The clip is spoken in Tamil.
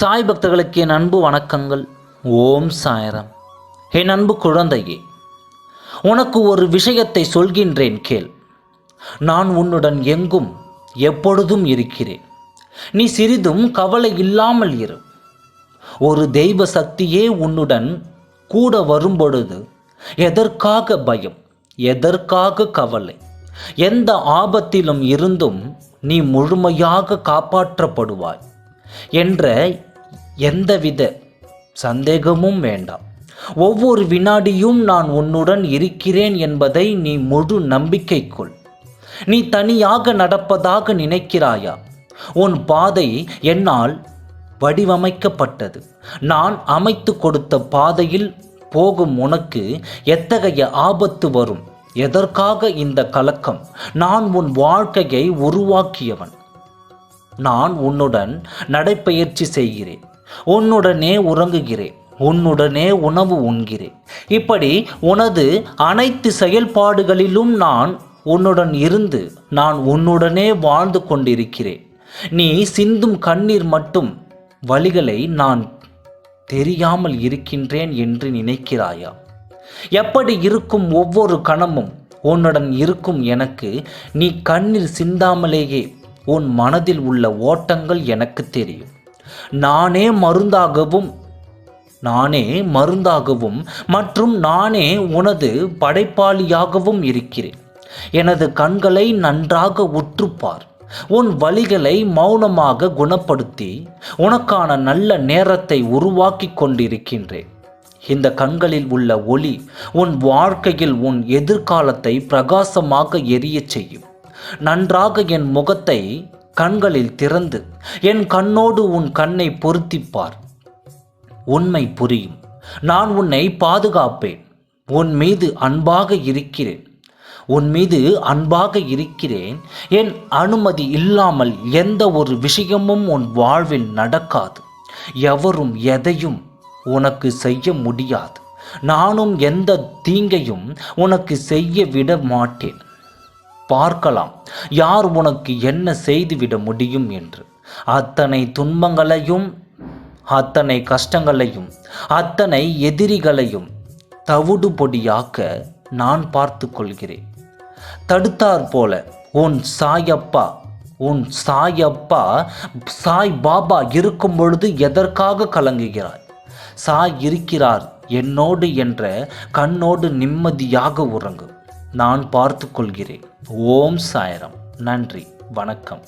சாய் பக்தர்களுக்கு என் அன்பு வணக்கங்கள். ஓம் சாயரம். என் அன்பு குழந்தையே உனக்கு ஒரு விஷயத்தை சொல்கின்றேன் கேள். நான் உன்னுடன் எங்கும் எப்பொழுதும் இருக்கிறேன். நீ சிறிதும் கவலை இல்லாமல் இரு. ஒரு தெய்வ சக்தியே உன்னுடன் கூட வரும்பொழுது எதற்காக பயம் எதற்காக கவலை எந்த ஆபத்திலும் இருந்தும் நீ முழுமையாக காப்பாற்றப்படுவாய் என்ற எந்தவித சந்தேகமும் வேண்டாம். ஒவ்வொரு வினாடியும் நான் உன்னுடன் இருக்கிறேன் என்பதை நீ முழு நம்பிக்கை கொள் நீ தனியாக நடப்பதாக நினைக்கிறாயா? உன் பாதை என்னால் வடிவமைக்கப்பட்டது. நான் அமைத்து கொடுத்த பாதையில் போகும் உனக்கு எத்தகைய ஆபத்து வரும்? எதற்காக இந்த கலக்கம்? நான் உன் வாழ்க்கையை உருவாக்கியவன். நான் உன்னுடன் நடைப்பயிற்சி செய்கிறேன். உன்னுடனே உறங்குகிறேன் உன்னுடனே உணவு உண்கிறேன். இப்படி உனது அனைத்து செயல்பாடுகளிலும் நான் உன்னுடன் இருந்து நான் உன்னுடனே வாழ்ந்து கொண்டிருக்கிறேன். நீ சிந்தும் கண்ணீர் மட்டும் வழிகளை நான் தெரியாமல் இருக்கின்றேன் என்று நினைக்கிறாயா? எப்படி இருக்கும் ஒவ்வொரு கணமும் உன்னுடன் இருக்கும் எனக்கு? நீ கண்ணீர் சிந்தாமலேயே உன் மனதில் உள்ள ஓட்டங்கள் எனக்கு தெரியும். நானே மருந்தாகவும் நானே மருந்தாகவும் மற்றும் நானே உனது படைப்பாளியாகவும் இருக்கிறேன். எனது கண்களை நன்றாக உற்றுப்பார். உன் வழிகளை மௌனமாக குணப்படுத்தி உனக்கான நல்ல நேரத்தை உருவாக்கி கொண்டிருக்கின்றேன். இந்த கண்களில் உள்ள ஒளி உன் வாழ்க்கையில் உன் எதிர்காலத்தை பிரகாசமாக எரியச் செய்யும். நன்றாக என் முகத்தை கண்களில் திறந்து என் கண்ணோடு உன் கண்ணை பொருத்திப்பார். உண்மை புரியும். நான் உன்னை பாதுகாப்பேன். உன் மீது அன்பாக இருக்கிறேன். உன் மீது அன்பாக இருக்கிறேன். என் அனுமதி இல்லாமல் எந்த ஒரு விஷயமும் உன் வாழ்வில் நடக்காது. எவரும் எதையும் உனக்கு செய்ய முடியாது. நானும் எந்த தீங்கையும் உனக்கு செய்ய விட மாட்டேன். பார்க்கலாம். யார் உனக்கு என்ன செய்துவிட முடியும் என்று? அத்தனை துன்பங்களையும் அத்தனை கஷ்டங்களையும் அத்தனை எதிரிகளையும் தவிடுபொடியாக்க நான் பார்த்து கொள்கிறேன். தடுத்தாற் போல உன் சாயப்பா உன் சாயப்பா சாய் பாபா இருக்கும் பொழுது எதற்காக கலங்குகிறாய்? சாய் இருக்கிறார் என்னோடு என்ற கண்ணோடு நிம்மதியாக உறங்கும் நான் பார்த்து கொள்கிறேன் ஓம் சாயரம். நன்றி. வணக்கம்.